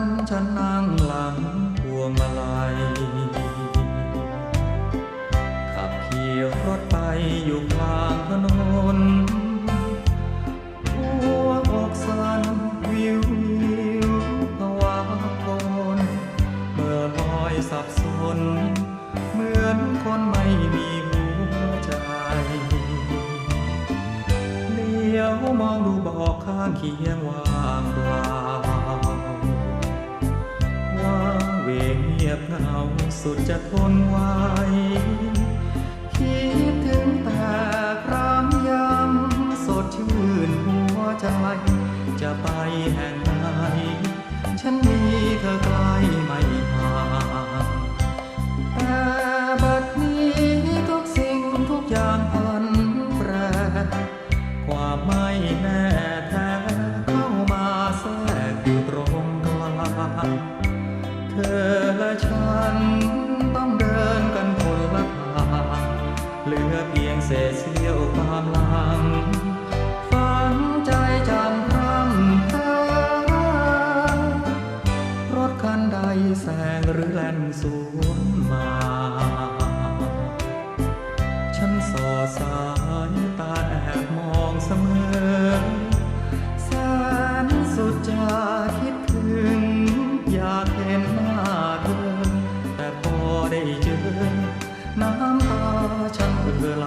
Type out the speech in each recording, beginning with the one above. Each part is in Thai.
นั้นฉันนั่งหลังพวงมาลัย ขับขี่รถไปอยู่กลางถนน หัวอกสั่นวิววิวภาวะคนเมื่อลอยสับสน เหมือนคนไม่มีหัวใจเลี้ยวมองดูบอกข้างเคียงว่างเปล่า สุดจะทนไหวคิดถึงแต่ครามยำสดชื่นหัวใจ แซงหรือแล่นสวนมา ฉันสอดสายตาแอบมองเสมอแสนสุดจะคิดถึง อยากเห็นหน้าเธอ แต่พอได้เจอ น้ำตาฉันเอ่อไหล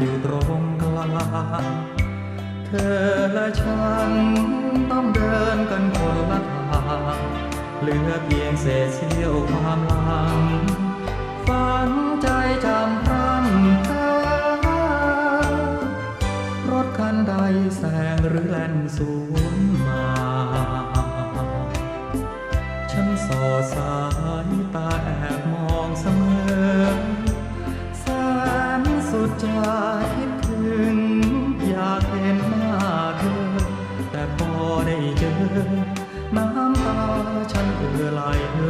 อยู่ตรงกลางเธอและฉันต้องเดินกันคนละทางเหลือเพียงเศษเสี้ยวความหลังฝังใจจำพรำเธอรถคันใดแซงหรือแล่นสวนมา ฉันสอสา แต่พอได้เจอน้ำตาฉันเอ่อไหล